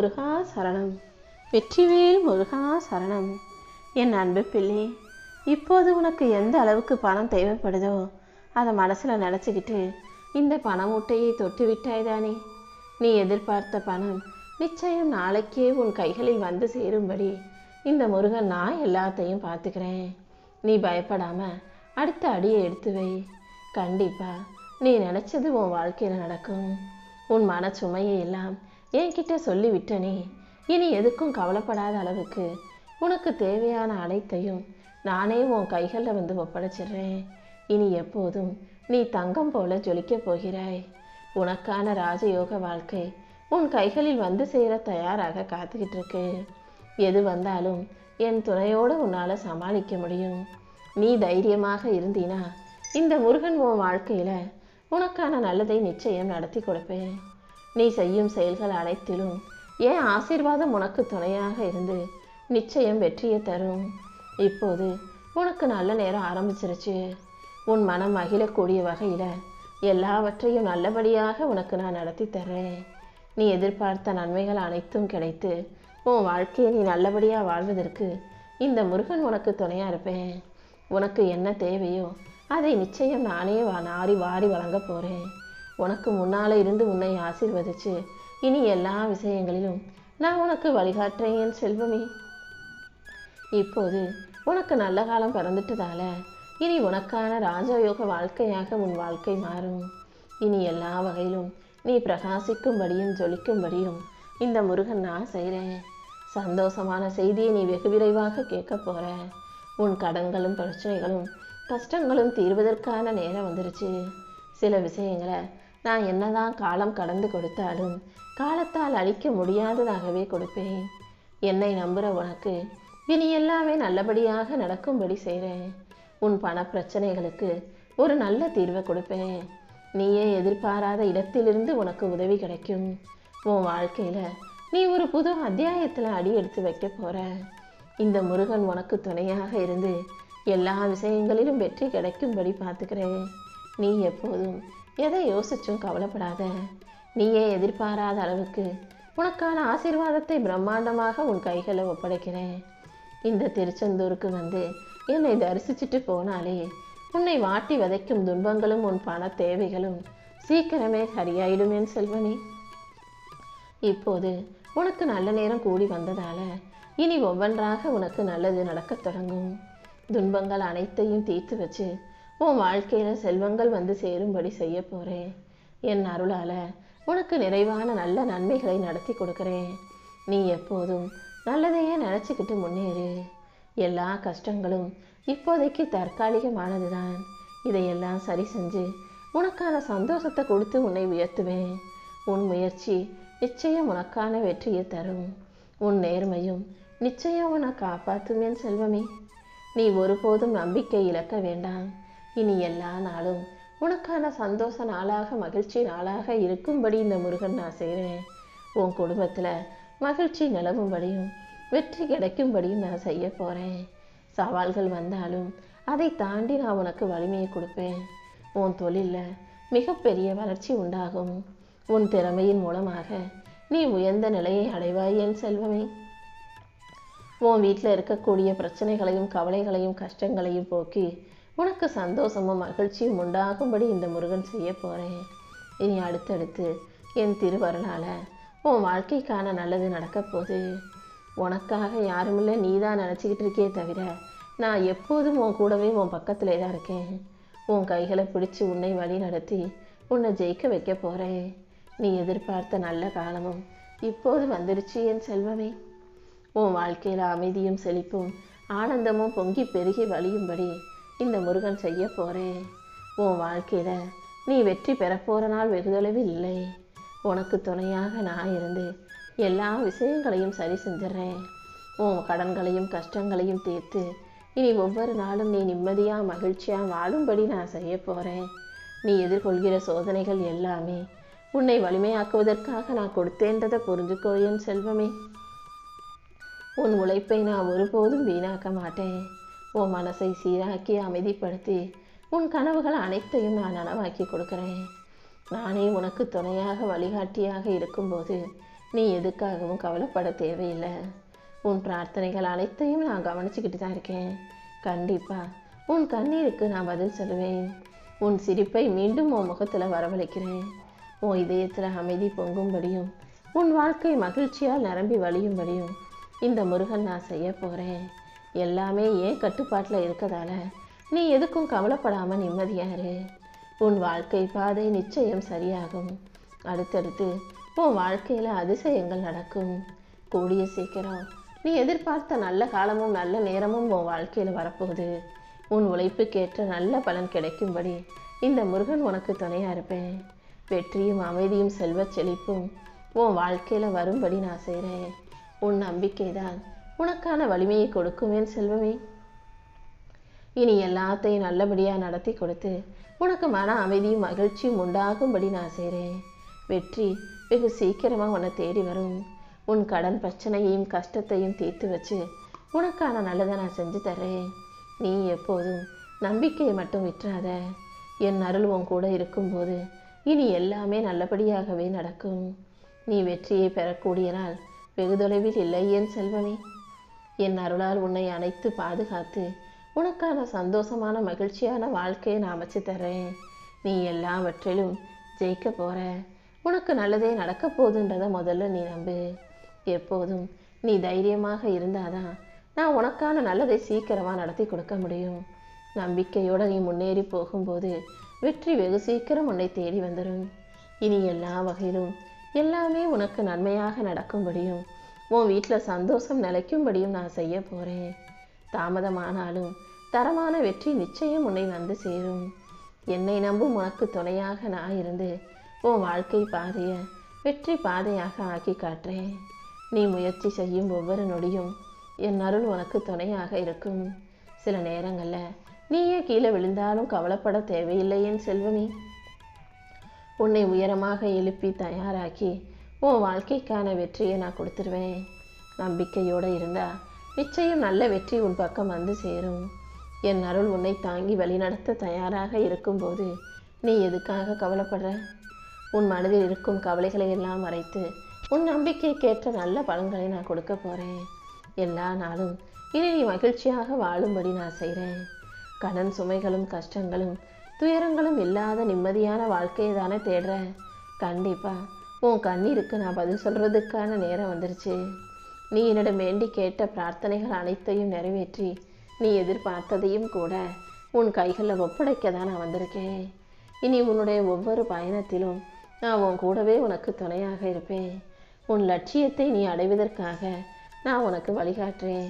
முருகா சரணம். வெற்றிவேல் முருகா சரணம். என் அன்பு பிள்ளை இப்போது உனக்கு எந்த அளவுக்கு பணம் தேவைப்படுதோ அதை மனசில் நினச்சிக்கிட்டு இந்த பண மூட்டையை தொட்டு விட்டாய்தானே நீ எதிர்பார்த்த பணம் நிச்சயம் நாளைக்கே உன் கைகளில் வந்து சேரும்படி இந்த முருகன் நான் எல்லாத்தையும் பார்த்துக்கிறேன். நீ பயப்படாம அடுத்த அடியை எடுத்து வை. கண்டிப்பா நீ நினச்சது உன் வாழ்க்கையில் நடக்கும். உன் மன சுமையை எல்லாம் என்கிட்ட சொல்லிவிட்டனே. இனி எதுக்கும் கவலைப்படாத அளவுக்கு உனக்கு தேவையான அனைத்தையும் நானே உன் கைகளில் வந்து ஒப்படைச்சிடுறேன். இனி எப்போதும் நீ தங்கம் போல ஜொலிக்கப் போகிறாய். உனக்கான ராஜயோக வாழ்க்கை உன் கைகளில் வந்து சேர தயாராக காத்துக்கிட்டு இருக்கு. எது வந்தாலும் என் துணையோடு உன்னால் சமாளிக்க முடியும். நீ தைரியமாக இருந்தீனா இந்த முருகன் உன் வாழ்க்கையில் உனக்கான நல்லதை நிச்சயம் நடத்தி கொடுப்பேன். நீ செய்யும் செயல்கள் அனைத்திலும் என் ஆசீர்வாதம் உனக்கு துணையாக இருந்து நிச்சயம் வெற்றியை தரும்? இப்போது உனக்கு நல்ல நேரம் ஆரம்பிச்சிருச்சு. உன் மனம் மகிழக்கூடிய வகையில் எல்லாவற்றையும் நல்லபடியாக உனக்கு நான் நடத்தி தர்றேன். நீ எதிர்பார்த்த நன்மைகள் அனைத்தும் கிடைத்து உன் வாழ்க்கையை நீ நல்லபடியாக வாழ்வதற்கு இந்த முருகன் உனக்கு துணையாக இருப்பேன். உனக்கு என்ன தேவையோ அதை நிச்சயம் நானே வா நாரி வாரி வழங்க போகிறேன் உனக்கு முன்னால் இருந்து உன்னை ஆசீர்வதிச்சு இனி எல்லா விஷயங்களிலும் நான் உனக்கு வழிகாட்டுறேன் என் செல்வமே. இப்போது உனக்கு நல்ல காலம் பிறந்துட்டதால இனி உனக்கான ராஜயோக வாழ்க்கையாக உன் வாழ்க்கை மாறும். இனி எல்லா வகையிலும் நீ பிரகாசிக்கும்படியும் ஜொலிக்கும்படியும் இந்த முருகன் நான் செய்கிறேன் சந்தோஷமான செய்தியை நீ வெகு விரைவாக கேட்க போற. உன் கடன்களும் பிரச்சனைகளும் கஷ்டங்களும் தீர்வதற்கான நேரம் வந்துருச்சு. சில விஷயங்களை நான் என்னதான் காலம் கடந்து கொடுத்தாலும் காலத்தால் அழிக்க முடியாததாகவே கொடுப்பேன். என்னை நம்புகிற உனக்கு இனி எல்லாமே நல்லபடியாக நடக்கும்படி செய்கிறேன் உன் பண பிரச்சனைகளுக்கு ஒரு நல்ல தீர்வை கொடுப்பேன். நீயே எதிர்பாராத இடத்திலிருந்து உனக்கு உதவி கிடைக்கும். உன் வாழ்க்கையில் நீ ஒரு புது அத்தியாயத்தில் அடி எடுத்து வைக்க போகிற இந்த முருகன் உனக்கு துணையாக இருந்து எல்லா விஷயங்களிலும் வெற்றி கிடைக்கும்படி பார்த்துக்கிறேன். நீ எப்போதும் எதை யோசிச்சும் கவலைப்படாத. நீயே எதிர்பாராத அளவுக்கு உனக்கான ஆசீர்வாதத்தை பிரம்மாண்டமாக உன் கைகளை ஒப்படைக்கிறேன். இந்த திருச்செந்தூருக்கு வந்து என்னை தரிசிச்சுட்டு போனாலே உன்னை வாட்டி வதைக்கும் துன்பங்களும் உன் பண தேவைகளும் சீக்கிரமே சரியாயிடும் என் செல்வனே. இப்போது உனக்கு நல்ல நேரம் கூடி வந்ததால இனி ஒவ்வொன்றாக உனக்கு நல்லது நடக்கத் தொடங்கும். துன்பங்கள் அனைத்தையும் தீர்த்து வச்சு உன் வாழ்க்கையில் செல்வங்கள் வந்து சேரும்படி செய்ய போகிறேன் என் அருளால் உனக்கு நிறைவான நல்ல நன்மைகளை நடத்தி கொடுக்குறேன். நீ எப்போதும் நல்லதையே நினச்சிக்கிட்டு முன்னேறு. எல்லா கஷ்டங்களும் இப்போதைக்கு தற்காலிகமானது தான் இதையெல்லாம் சரி செஞ்சு உனக்கான சந்தோஷத்தை கொடுத்து உன்னை உயர்த்துவேன். உன் முயற்சி நிச்சயம் உனக்கான வெற்றியை தரும். உன் நேர்மையும் நிச்சயம் உன்னை காப்பாற்றும் என் செல்வமே. நீ ஒருபோதும் நம்பிக்கை இழக்க வேண்டாம். இனி எல்லா நாளும்? உனக்கான சந்தோஷ நாளாக மகிழ்ச்சி நாளாக இருக்கும்படி இந்த முருகன் நான் செய்கிறேன். உன் குடும்பத்தில் மகிழ்ச்சி நிலவும்படியும் வெற்றி கிடைக்கும்படியும் நான் செய்ய போகிறேன் சவால்கள் வந்தாலும் அதை தாண்டி நான் உனக்கு வலிமையை கொடுப்பேன். உன் தொழிலில் மிகப்பெரிய வளர்ச்சி உண்டாகும். உன் திறமையின் மூலமாக நீ உயர்ந்த நிலையை அடைவாய் என் செல்வமே. உன் வீட்டில் இருக்கக்கூடிய பிரச்சனைகளையும் கவலைகளையும் கஷ்டங்களையும் போக்கி உனக்கு சந்தோஷமும் மகிழ்ச்சியும் உண்டாகும்படி இந்த முருகன் செய்ய போகிறேன் இனி அடுத்தடுத்து என் திருவருளால் உன் வாழ்க்கைக்கான நல்லது நடக்கப் போகுது. உனக்காக யாருமில்லை நீ தான் நினச்சிக்கிட்டு இருக்கே தவிர நான் எப்போதும் உன் கூடவே உன் பக்கத்திலே தான் இருக்கேன். உன் கைகளை பிடிச்சி உன்னை வழி நடத்தி உன்னை ஜெயிக்க வைக்க போகிறேன் நீ எதிர்பார்த்த நல்ல காலமும் இப்போது வந்துருச்சு என் செல்வமே. உன் வாழ்க்கையில் அமைதியும் செழிப்பும் ஆனந்தமும் பொங்கி பெருகி வழியும்படி இந்த முருகன் செய்ய போகிறேன் உன் வாழ்க்கையில் நீ வெற்றி பெறப்போகிற நாள் வெகு தொலைவில் இல்லை உனக்கு துணையாக நான் இருந்து எல்லா விஷயங்களையும் சரி செஞ்சிடறேன். உன் கடன்களையும் கஷ்டங்களையும் தீர்த்து இனி ஒவ்வொரு நாளும் நீ நிம்மதியாக மகிழ்ச்சியாக வாழும்படி நான் செய்ய போகிறேன் நீ எதிர்கொள்கிற சோதனைகள் எல்லாமே உன்னை வலிமையாக்குவதற்காக நான் கொடுத்தேன்றதை புரிஞ்சுக்கோ என் செல்வமே. உன் உழைப்பை நான் ஒருபோதும் வீணாக்க மாட்டேன். உன் மனசை சீராக்கி அமைதிப்படுத்தி உன் கனவுகள் அனைத்தையும் நான் நனவாக்கி கொடுக்கிறேன். நானே உனக்கு துணையாக வழிகாட்டியாக இருக்கும்போது நீ எதுக்காகவும் கவலைப்பட தேவையில்லை. உன் பிரார்த்தனைகள் அனைத்தையும் நான் கவனிச்சுக்கிட்டு தான் இருக்கேன். கண்டிப்பாக உன் கண்ணீருக்கு நான் பதில் சொல்லுவேன். உன் சிரிப்பை மீண்டும் உன் முகத்தில் வரவழைக்கிறேன். உன் இதயத்தில் அமைதி பொங்கும்படியும் உன் வாழ்க்கை மகிழ்ச்சியால் நிரம்பி வழியும்படியும் இந்த முருகன் நான் செய்ய போகிறேன் எல்லாமே ஏன் கட்டுப்பாட்டில் இருக்கதால நீ எதுக்கும் கவலைப்படாமல் நிம்மதியாரு உன் வாழ்க்கை பாதை நிச்சயம் சரியாகும். அடுத்தடுத்து உன் வாழ்க்கையில் அதிசயங்கள் நடக்கும். கூடிய சீக்கிரம் நீ எதிர்பார்த்த நல்ல காலமும் நல்ல நேரமும் உன் வாழ்க்கையில் வரப்போகுது. உன் உழைப்புக்கேற்ற நல்ல பலன் கிடைக்கும்படி இந்த முருகன் உனக்கு துணையாக இருப்பேன். வெற்றியும் அமைதியும் செல்வச் செழிப்பும் உன் வாழ்க்கையில் வரும்படி நான் செய்கிறேன் உன் நம்பிக்கை தான் உனக்கான வலிமையை கொடுக்குமேன் செல்வமே. இனி எல்லாத்தையும் நல்லபடியாக நடத்தி கொடுத்து உனக்கு மன அமைதியும் மகிழ்ச்சியும் உண்டாகும்படி நான் செய்கிறேன் வெற்றி வெகு சீக்கிரமாக உன்னை தேடி வரும். உன் கடன் பிரச்சனையையும் கஷ்டத்தையும் தீர்த்து வச்சு உனக்கான நல்லதை நான் செஞ்சு தர்றேன். நீ எப்போதும் நம்பிக்கையை மட்டும் விட்டுறாத. என் அருள் உன் கூட இருக்கும்போது இனி எல்லாமே நல்லபடியாகவே நடக்கும். நீ வெற்றியை பெறக்கூடிய நாள் வெகு தொலைவில் இல்லை என் செல்வமே. என் அருளால் உன்னை அணைத்து பாதுகாத்து உனக்கான சந்தோஷமான மகிழ்ச்சியான வாழ்க்கையை நான் அமைச்சு தர்றேன் நீ எல்லாவற்றிலும் ஜெயிக்க போற. உனக்கு நல்லதே நடக்க போகுதுன்றதை முதல்ல நீ நம்பு. எப்போதும் நீ தைரியமாக இருந்தாதான் நான் உனக்கான நல்லதை சீக்கிரமாக நடத்தி கொடுக்க முடியும். நம்பிக்கையோடு நீ முன்னேறி போகும்போது வெற்றி வெகு சீக்கிரம் உன்னை தேடி வந்துடும் இனி எல்லா வகையிலும் எல்லாமே உனக்கு நன்மையாக நடக்கும்படியும் உன் வீட்டில் சந்தோஷம் நிலைக்கும்படியும் நான் செய்ய போகிறேன் தாமதமானாலும் தரமான வெற்றி நிச்சயம் உன்னை வந்து சேரும். என்னை நம்பும் உனக்கு துணையாக நான் இருந்து உன் வாழ்க்கை பாதையை வெற்றி பாதையாக ஆக்கி காட்டுறேன். நீ முயற்சி செய்யும் ஒவ்வொரு நொடியும் என் அருள் உனக்கு துணையாக இருக்கும். சில நேரங்களில் நீயே கீழே விழுந்தாலும் கவலைப்பட தேவையில்லை என் செல்வமே. உன்னை உயரமாக எழுப்பி தயாராக்கி உன் வாழ்க்கைக்கான வெற்றியை நான் கொடுத்துருவேன். நம்பிக்கையோடு இருந்தால் நிச்சயம் நல்ல வெற்றி உன் பக்கம் வந்து சேரும். என் அருள் உன்னை தாங்கி வழிநடத்த தயாராக இருக்கும்போது நீ எதுக்காக கவலைப்படுற? உன் மனதில் இருக்கும் கவலைகளை எல்லாம் மறைத்து உன் நம்பிக்கைக்கேற்ற நல்ல பலன்களை நான் கொடுக்க போகிறேன் எல்லா நாளும் இனி நீ மகிழ்ச்சியாக வாழும்படி நான் செய்கிறேன் கடன் சுமைகளும் கஷ்டங்களும் துயரங்களும் இல்லாத நிம்மதியான வாழ்க்கையை தானே தேடுற? கண்டிப்பாக உன் கண்ணீருக்கு நான் பதில் சொல்கிறதுக்கான நேரம் வந்துருச்சு. நீ என்னிடம் வேண்டி கேட்ட பிரார்த்தனைகள் அனைத்தையும் நிறைவேற்றி நீ எதிர்பார்த்ததையும் கூட உன் கைகளில் ஒப்படைக்க தான் நான் வந்திருக்கேன். இனி உன்னுடைய ஒவ்வொரு பயணத்திலும் நான் உன் கூடவே உனக்கு துணையாக இருப்பேன். உன் லட்சியத்தை நீ அடைவதற்காக நான் உனக்கு வழிகாட்டுறேன்.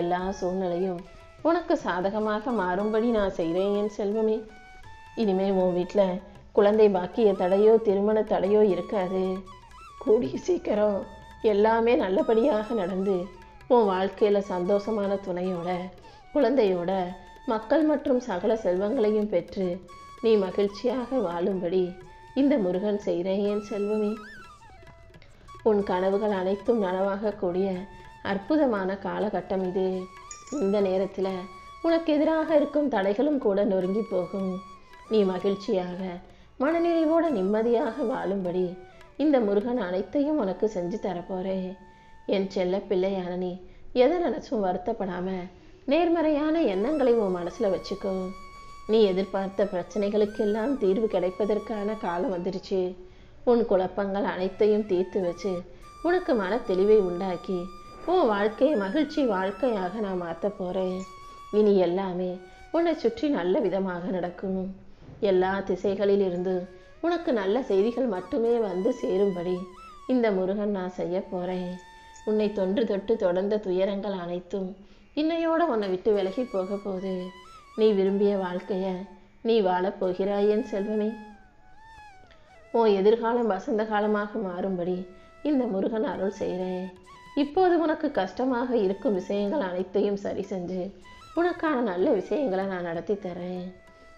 எல்லா சூழ்நிலையும் உனக்கு சாதகமாக மாறும்படி நான் செய்கிறேன் என் செல்வமே. இனிமே உன் வீட்டில் குழந்தை பாக்கிய தடையோ திருமண தடையோ இருக்காது. கூடிய சீக்கிரம் எல்லாமே நல்லபடியாக நடந்து உன் வாழ்க்கையில் சந்தோஷமான துணையோட குழந்தையோட மக்கள் மற்றும் சகல செல்வங்களையும் பெற்று நீ மகிழ்ச்சியாக வாழும்படி இந்த முருகன் செய்கிறேன் என் செல்வமே. உன் கனவுகள் அனைத்தும் நனவாகக்கூடிய அற்புதமான காலகட்டம் இது. இந்த நேரத்தில் உனக்கு எதிராக இருக்கும் தடைகளும் கூட நொறுங்கி போகும். நீ மகிழ்ச்சியாக மனநிறைவோடு நிம்மதியாக வாழும்படி இந்த முருகன் அனைத்தையும் உனக்கு செஞ்சு தரப்போறேன் என் செல்ல பிள்ளையான நீ எதை நினச்சும் வருத்தப்படாம நேர்மறையான எண்ணங்களை உன் மனசில் வச்சுக்கோ. நீ எதிர்பார்த்த பிரச்சனைகளுக்கெல்லாம் தீர்வு கிடைப்பதற்கான காலம் வந்துருச்சு. உன் குழப்பங்கள் அனைத்தையும் தீர்த்து வச்சு உனக்கு மன தெளிவை உண்டாக்கி உன் வாழ்க்கையை மகிழ்ச்சி வாழ்க்கையாக நான் மாற்ற போகிறேன் இனி எல்லாமே உன்னை சுற்றி நல்ல விதமாக நடக்கும். எல்லா திசைகளில் இருந்து உனக்கு நல்ல செய்திகள் மட்டுமே வந்து சேரும்படி இந்த முருகன் நான் செய்ய போகிறேன் உன்னை தொன்று தொட்டு தொடர்ந்த துயரங்கள் அனைத்தும் இன்னையோட உன்னை விட்டு விலகி போக போகுது. நீ விரும்பிய வாழ்க்கையை நீ வாழப் போகிறாய் என் செல்வமே. உன் எதிர்காலம் வசந்த காலமாக மாறும்படி இந்த முருகன் அருள் செய்கிறேன் இப்போது உனக்கு கஷ்டமாக இருக்கும் விஷயங்கள் அனைத்தையும் சரி செஞ்சு உனக்கான நல்ல விஷயங்களை நான் நடத்தி தரேன்.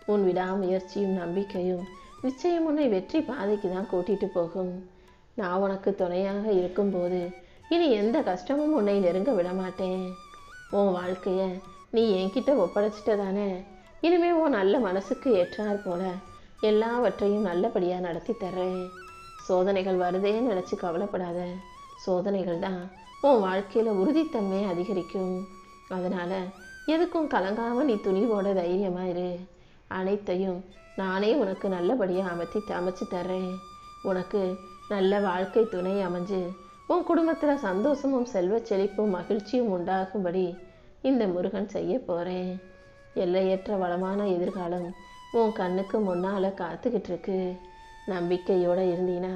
உன் விடாமுயற்சியும் நம்பிக்கையும் நிச்சயம் உன்னை வெற்றி பாதைக்கு தான் கூட்டிட்டு போகும். நான் உனக்கு துணையாக இருக்கும்போது இனி எந்த கஷ்டமும் உன்னை நெருங்க விட மாட்டேன் உன் வாழ்க்கையை நீ என்கிட்ட ஒப்படைச்சிட்ட தானே? இனிமே உன் நல்ல மனசுக்கு ஏற்றார் போல எல்லாவற்றையும் நல்லபடியாக நடத்தி தர்றேன். சோதனைகள் வருதேன்னு நினச்சி கவலைப்படாத. சோதனைகள் தான் உன் வாழ்க்கையில் உறுதித்தன்மையை அதிகரிக்கும். அதனால் எதுக்கும் கலங்காமல் நீ துணிவோட தைரியமாக இரு. அனைத்தையும் நானே உனக்கு நல்லபடியாக அமைத்தி அமைச்சு தர்றேன். உனக்கு நல்ல வாழ்க்கை துணை அமைஞ்சு உன் குடும்பத்தில் சந்தோஷமும் செல்வ செழிப்பும் மகிழ்ச்சியும் உண்டாகும்படி இந்த முருகன் செய்ய போகிறேன் எல்லையற்ற வளமான எதிர்காலம் உன் கண்ணுக்கு முன்னால் காத்துக்கிட்டு இருக்கு நம்பிக்கையோடு இருந்தீன்னா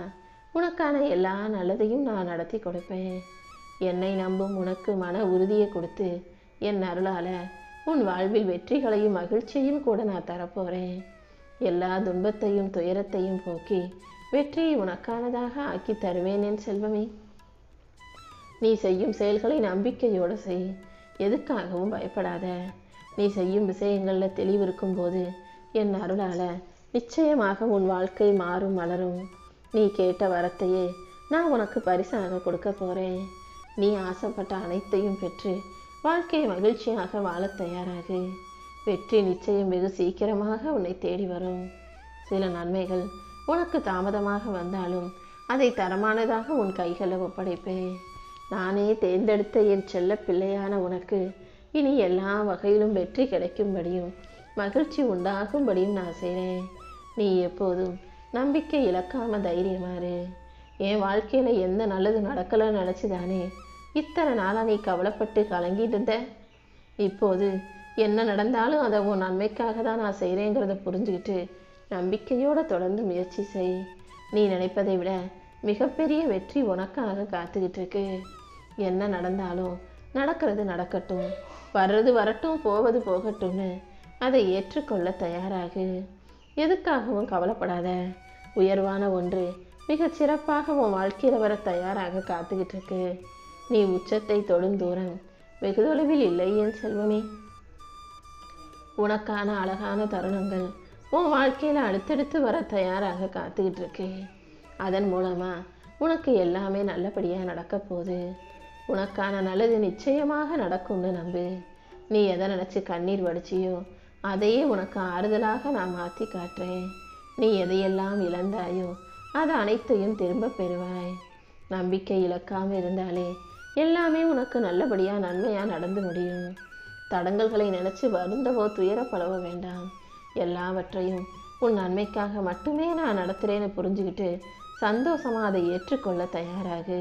உனக்கான எல்லா நல்லதையும் நான் நடத்தி கொடுப்பேன். என்னை நம்பும் உனக்கு மன உறுதியை கொடுத்து என் அருளால் உன் வாழ்வில் வெற்றிகளையும் மகிழ்ச்சியையும் கூட நான் தரப்போகிறேன் எல்லா துன்பத்தையும் துயரத்தையும் போக்கி வெற்றியை உனக்கானதாக ஆக்கி தருவேன் என் செல்வமே. நீ செய்யும் செயல்களை நம்பிக்கையோடு செய். எதுக்காகவும் பயப்படாத. நீ செய்யும் விஷயங்களில் தெளிவு இருக்கும்போது என் அருளால் நிச்சயமாக உன் வாழ்க்கை மாறும் மலரும் நீ கேட்ட வரத்தையே நான் உனக்கு பரிசாக கொடுக்க போகிறேன் நீ ஆசைப்பட்ட அனைத்தையும் பெற்று வாழ்க்கையை மகிழ்ச்சியாக வாழத் தயாராகு. வெற்றி நிச்சயம் வெகு சீக்கிரமாக உன்னை தேடி வரும். சில நன்மைகள் உனக்கு தாமதமாக வந்தாலும் அதை தரமானதாக உன் கைகளை ஒப்படைப்பேன். நானே தேர்ந்தெடுத்த என் செல்ல பிள்ளையான உனக்கு இனி எல்லா வகையிலும் வெற்றி கிடைக்கும்படியும் மகிழ்ச்சி உண்டாகும்படியும் நான் செய்கிறேன். நீ எப்போதும் நம்பிக்கை இழக்காம தைரியமாறு என் வாழ்க்கையில் எந்த நல்லது நடக்கலைன்னு நினச்சிதானே இத்தனை நாளாக நீ கவலைப்பட்டு கலங்கிட்டு இருந்த இப்போது என்ன நடந்தாலும் அதை உன் நன்மைக்காக தான் நான் செய்கிறேங்கிறத புரிஞ்சுக்கிட்டு நம்பிக்கையோடு தொடர்ந்து முயற்சி செய். நீ நினைப்பதை விட மிகப்பெரிய வெற்றி உனக்காக காத்துக்கிட்டு இருக்கு என்ன நடந்தாலும் நடக்கிறது நடக்கட்டும். வர்றது வரட்டும் போவது போகட்டும்னு அதை ஏற்றுக்கொள்ள தயாராகு. எதுக்காகவும் கவலைப்படாத. உயர்வான ஒன்று மிகச் சிறப்பாக உன் வாழ்க்கையில் வர தயாராக காத்துக்கிட்டு இருக்கு நீ உச்சத்தை தொடும் தூரம் வெகு தொலைவில் இல்லை என் செல்வமே. உனக்கான அழகான தருணங்கள் உன் வாழ்க்கையில் அடுத்தடுத்து வர தயாராக காத்துக்கிட்டு இருக்கு அதன் மூலமாக உனக்கு எல்லாமே நல்லபடியாக நடக்க போகுது. உனக்கான நல்லது நிச்சயமாக நடக்கும்னு நம்பு. நீ எதை நினச்சி கண்ணீர் வடிச்சியோ அதையே உனக்கு ஆறுதலாக நான் மாற்றி காட்டுறேன். நீ எதையெல்லாம் இழந்தாயோ அது அனைத்தையும் திரும்ப பெறுவாய். நம்பிக்கை இழக்காமல் இருந்தாலே எல்லாமே உனக்கு நல்லபடியாக நன்மையாக நடந்து முடியும். தடங்கல்களை நினச்சி வருந்தவோ துயரப்படவோ வேண்டாம். எல்லாவற்றையும் உன் நன்மைக்காக மட்டுமே நான் நடத்துகிறேன்னு புரிஞ்சுக்கிட்டு சந்தோஷமாக அதை ஏற்றுக்கொள்ள தயாராகு.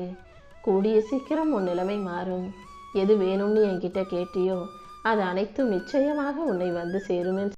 கூடிய சீக்கிரம் உன் நிலைமை மாறும். எது வேணும்னு என்கிட்ட கேட்டியோ அது அனைத்தும் நிச்சயமாக உன்னை வந்து சேருமே